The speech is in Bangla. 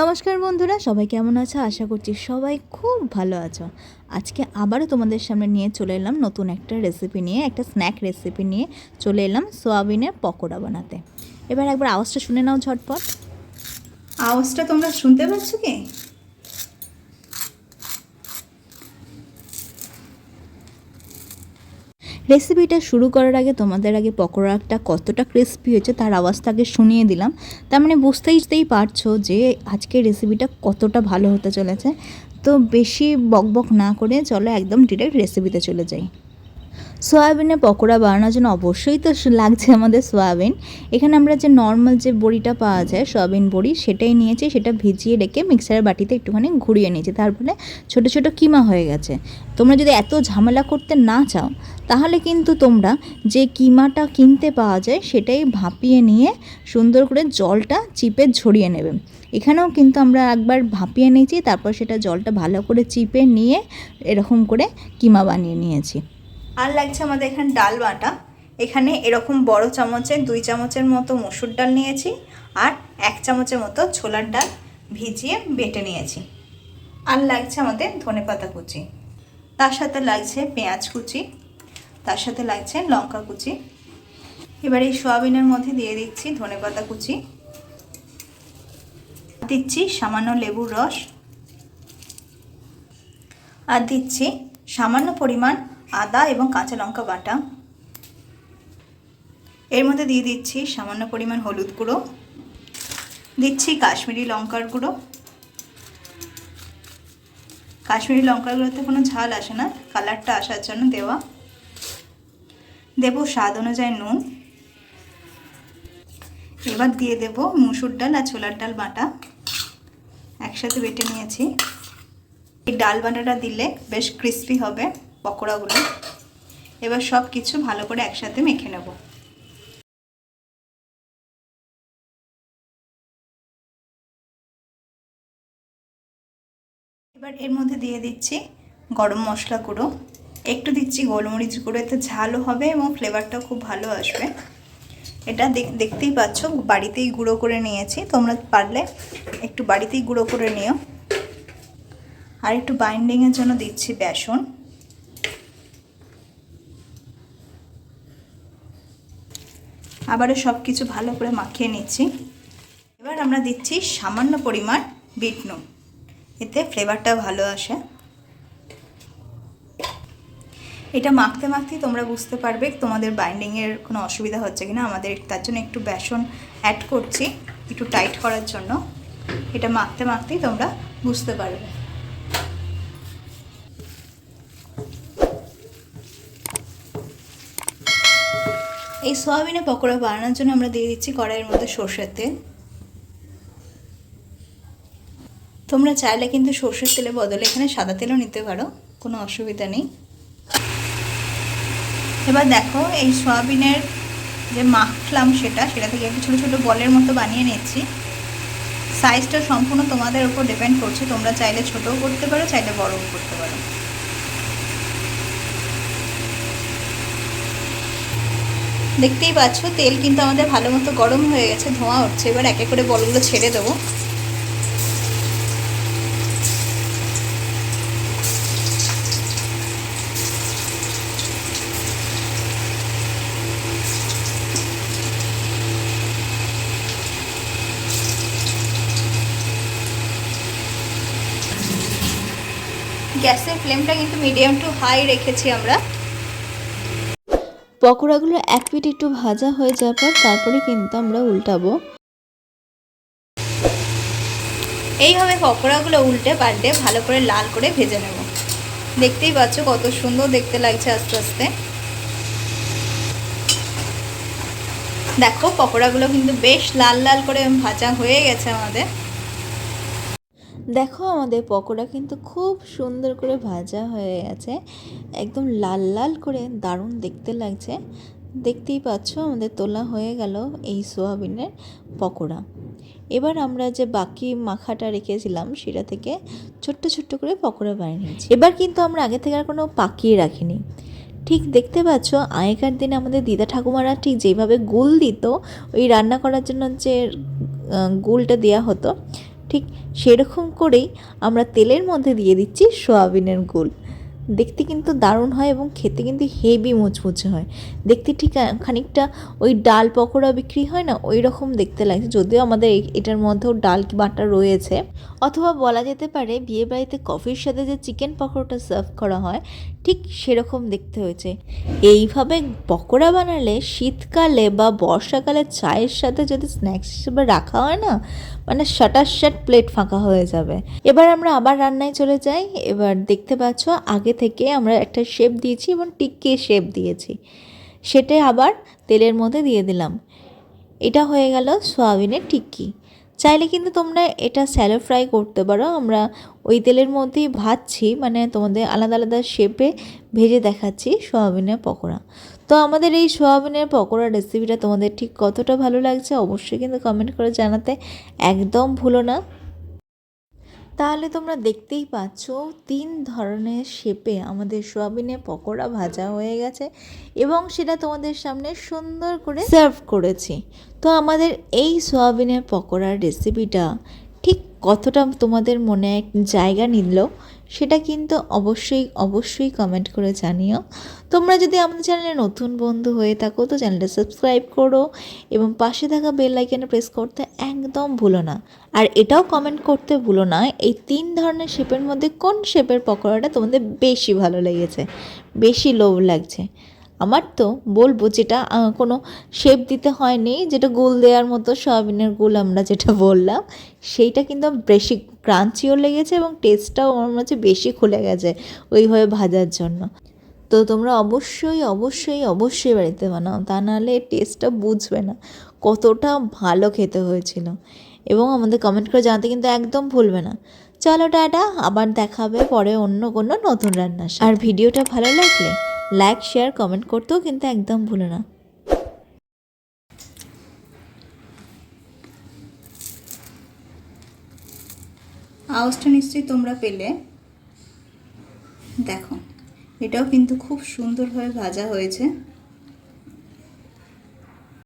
নমস্কার বন্ধুরা, সবাই কেমন আছো? আশা করছি সবাই খুব ভালো আছো। আজকে আবারও তোমাদের সামনে নিয়ে চলে এলাম নতুন একটা রেসিপি নিয়ে, একটা স্ন্যাক রেসিপি নিয়ে চলে এলাম সোয়াবিনের পকোড়া বানাতে। এবার একবার আওয়াজটা শুনে নাও ঝটপট। আওয়াজটা তোমরা শুনতে পাচ্ছ কি? রেসিপিটা শুরু করার আগে তোমাদের আগে পকোড়াটা কতটা ক্রিস্পি হয়েছে তার আওয়াজটা আগে শুনিয়ে দিলাম। তার মানে বুঝতেই পারছ যে আজকের রেসিপিটা কতটা ভালো হতে চলেছে। তো বেশি বকবক না করে চলো একদম ডিরেক্ট রেসিপিতে চলে যাই। সয়াবিনের পকোড়া বানানোর জন্য অবশ্যই তো লাগছে আমাদের সয়াবিন। এখানে আমরা যে নর্মাল যে বড়িটা পাওয়া যায়, সয়াবিন বড়ি, সেটাই নিয়েছি, সেটা ভিজিয়ে রেখে মিক্সারের বাটিতে একটুখানি ঘুরিয়ে নিয়েছি। তারপরে ছোটো ছোটো কিমা হয়ে গেছে। তোমরা যদি এত ঝামেলা করতে না চাও, তাহলে কিন্তু তোমরা যে কিমাটা কিনতে পাওয়া যায়, সেটাই ভাপিয়ে নিয়ে সুন্দর করে জলটা চিপে ঝরিয়ে নেবে। এখানেও কিন্তু আমরা একবার ভাপিয়ে নিয়েছি, তারপর সেটা জলটা ভালো করে চিপে নিয়ে এরকম করে কিমা বানিয়ে নিয়েছি। আর লাগছে আমাদের এখানে ডাল বাটা। এখানে এরকম বড় চামচের দুই চামচের মতো মসুর ডাল নিয়েছি আর এক চামচের মতো ছোলার ডাল ভিজিয়ে বেটে নিয়েছি। আর লাগছে আমাদের ধনে পাতা কুচি। তার সাথে লাগছে পেঁয়াজ কুচি, তার সাথে লাগছে লঙ্কা কুচি। এবার এই সোয়াবিনের মধ্যে দিয়ে দিচ্ছি ধনে পাতা কুচি। দিচ্ছি সামান্য লেবুর রস। আর দিচ্ছি সামান্য পরিমাণ আদা এবং কাঁচা লঙ্কা বাটা। এর মধ্যে দিয়ে দিচ্ছি সামান্য পরিমাণ হলুদ গুঁড়ো। দিচ্ছি কাশ্মীরি লঙ্কার গুঁড়ো। কাশ্মীরি লঙ্কার গুঁড়োতে কোনো ঝাল আসে না, কালারটা আসার জন্য দেওয়া। দেব স্বাদ অনুযায়ী নুন। এবার দিয়ে দেব মুসুর ডাল আর ছোলার ডাল বাটা। একসাথে বেটে নিয়েছি। এই ডাল বাটাটা দিলে বেশ ক্রিস্পি হবে। পকোড়াগুলো। এবার সব কিছু ভালো করে একসাথে মেখে নেব। এবার এর মধ্যে দিয়ে দিচ্ছি গরম মশলা গুঁড়ো। একটু দিচ্ছি গোলমরিচ গুঁড়ো, এতে ঝালও হবে এবং ফ্লেভারটাও খুব ভালো আসবে। এটা দেখতেই পাচ্ছ, বাড়িতেই গুঁড়ো করে নিয়েছি। তোমরা পারলে একটু বাড়িতেই গুঁড়ো করে নিও। আর একটু বাইন্ডিংয়ের জন্য দিচ্ছি বেসন। আবারও সব কিছু ভালো করে মাখিয়ে নিচ্ছি। এবার আমরা দিচ্ছি সামান্য পরিমাণ বিট নুন। এতে ফ্লেভারটা ভালো আসে। এটা মাখতে মাখতেই তোমরা বুঝতে পারবে তোমাদের বাইন্ডিংয়ের কোনো অসুবিধা হচ্ছে কিনা। আমাদের তার জন্য একটু বেসন অ্যাড করছি, একটু টাইট করার জন্য। এটা মাখতে মাখতেই তোমরা বুঝতে পারবে। সয়াবিনের পকোড়া বানানোর জন্য আমরা দিয়ে দিচ্ছি কড়াইয়ের মধ্যে সর্ষের তেল। তোমরা চাইলে কিন্তু সর্ষের তেলের বদলে এখানে সাদা তেলও নিতে পারো, কোনো অসুবিধা নেই। এবার দেখো, এই সয়াবিনের যে মাখলাম সেটা সেটা থেকে একটু ছোটো ছোটো বলের মতো বানিয়ে নিচ্ছি। সাইজটা সম্পূর্ণ তোমাদের উপর ডিপেন্ড করছে, তোমরা চাইলে ছোটও করতে পারো, চাইলে বড়ও করতে পারো। দেখতেই পাচ্ছ, তেল কিন্তু আমাদের ভালো মতো গরম হয়ে গেছে, ধোঁয়া উঠছে। এবার একে করে বলগুলো ছেড়ে দেবো। গ্যাসের ফ্লেমটা কিন্তু মিডিয়াম টু হাই রেখেছি আমরা। পকোড়াগুলো এক পিঠ একটু ভাজা হয়ে যাওয়ার পর তারপরে কিন্তু আমরা উল্টাবো। এইভাবে পকোড়াগুলো উল্টে পাল্টে ভালো করে লাল করে ভেজে নেব। দেখতেই পাচ্ছ কত সুন্দর দেখতে লাগছে আস্তে আস্তে। দেখো পকোড়াগুলো কিন্তু বেশ লাল লাল করে ভাজা হয়ে গেছে আমাদের। দেখো আমাদের পকোড়া কিন্তু খুব সুন্দর করে ভাজা হয়ে গেছে। একদম লাল লাল করে দারুণ দেখতে লাগছে। দেখতেই পাচ্ছ আমাদের তোলা হয়ে গেল এই সোয়াবিনের পকোড়া। এবার আমরা যে বাকি মাখাটা রেখেছিলাম সেটা থেকে ছোট্ট ছোট্ট করে পকোড়া বানিয়ে নিয়েছি। এবার কিন্তু আমরা আগে থেকে আর কোনো পাকিয়ে রাখিনি। ঠিক দেখতে পাচ্ছ আগেকার দিনে আমাদের দিদা ঠাকুমারা ঠিক যেভাবে গুল দিত, ওই রান্না করার জন্য যে গুলটা দেওয়া হতো ঠিক সেরকম করেই আমরা তেলের মধ্যে দিয়ে দিচ্ছি সোয়াবিনের গোল দেখতে কিন্তু দারুণ হয় এবং খেতে কিন্তু হেভি মুচমুচে হয়। দেখতে ঠিক খানিকটা ওই ডাল পকোড়া বিক্রি হয় না? ওই রকম দেখতে লাগছে। যদিও আমাদের এটার মধ্যেও ডাল বাটা রয়েছে। অথবা বলা যেতে পারে বিয়েবাড়িতে কফির সাথে যে চিকেন পকোড়াটা সার্ভ করা হয়, ঠিক সেরকম দেখতে হয়েছে। এইভাবে পকোড়া বানালে শীতকালে বা বর্ষাকালে চায়ের সাথে যদি স্ন্যাক্স হিসেবে রাখা হয় না মানে শাটার শাট প্লেট ফাঁকা হয়ে যাবে। এবার আমরা আবার রান্নায় চলে যাই। এবার দেখতে পাচ্ছ, আগে থেকে আমরা একটা শেপ দিয়েছি এবং টিক্কি শেপ দিয়েছি। সেটা আবার তেলের মধ্যে দিয়ে দিলাম। এটা হয়ে গেল সোয়াবিনের টিক্কি। চাইলে কিন্তু তোমরা এটা স্যালো ফ্রাই করতে পারো। আমরা ওই তেলের মধ্যেই ভাজছি মানে তোমাদের আলাদা আলাদা শেপে ভেজে দেখাচ্ছি সোয়াবিনের পকোড়া। তো আমাদের এই সোয়াবিনের পকোড়া রেসিপিটা তোমাদের ঠিক কতটা ভালো লাগছে অবশ্যই কিন্তু কমেন্ট করে জানাতে একদম ভুলো না। তাহলে তোমরা দেখতেই পাচ্ছ তিন ধরনের শেপে আমাদের সোয়াবিনে পকোড়া ভাজা হয়ে গেছে এবং সেটা তোমাদের সামনে সুন্দর করে সার্ভ করেছি। তো আমাদের এই সোয়াবিনের পকোড়ার রেসিপিটা ঠিক কতটা তোমাদের মনে এক জায়গা নিল, সেটা কিন্তু অবশ্যই অবশ্যই কমেন্ট করে জানিও। তোমরা যদি আমাদের চ্যানেলে নতুন বন্ধু হয়ে থাকো, তো চ্যানেলটা সাবস্ক্রাইব করো এবং পাশে থাকা বেল আইকনে প্রেস করতে একদম ভুলো না। আর এটাও কমেন্ট করতে ভুলো না, এই তিন ধরনের শেপের মধ্যে কোন শেপের পকোড়াটা তোমাদের বেশি ভালো লেগেছে, বেশি লোভ লাগছে। আমার তো বলব যেটা কোনো শেপ দিতে হয়নি, যেটা গোল দেওয়ার মতো সয়াবিনের গোল আমরা যেটা বললাম, সেইটা কিন্তু বেশি ক্রাঞ্চিও লেগেছে এবং টেস্টটাও আমার হচ্ছে বেশি খুলে গেছে ওইভাবে ভাজার জন্য। তো তোমরা অবশ্যই অবশ্যই অবশ্যই বাড়িতে বানাও, তা নাহলে টেস্টটা বুঝবে না, কতটা ভালো খেতে হয়েছিল। এবং আমাদের কমেন্ট করে জানাতে কিন্তু একদম ভুলবে না। চলো টাটা, আবার দেখাবে পরে অন্য কোনো নতুন রান্নার সাথে। আর ভিডিওটা ভালো লাগলে লাইক শেয়ার কমেন্ট করতেও কিন্তু একদম ভুলো না। আওয়াজটা নিশ্চয়ই তোমরা পেলে। দেখো, এটাও কিন্তু খুব সুন্দরভাবে ভাজা হয়েছে।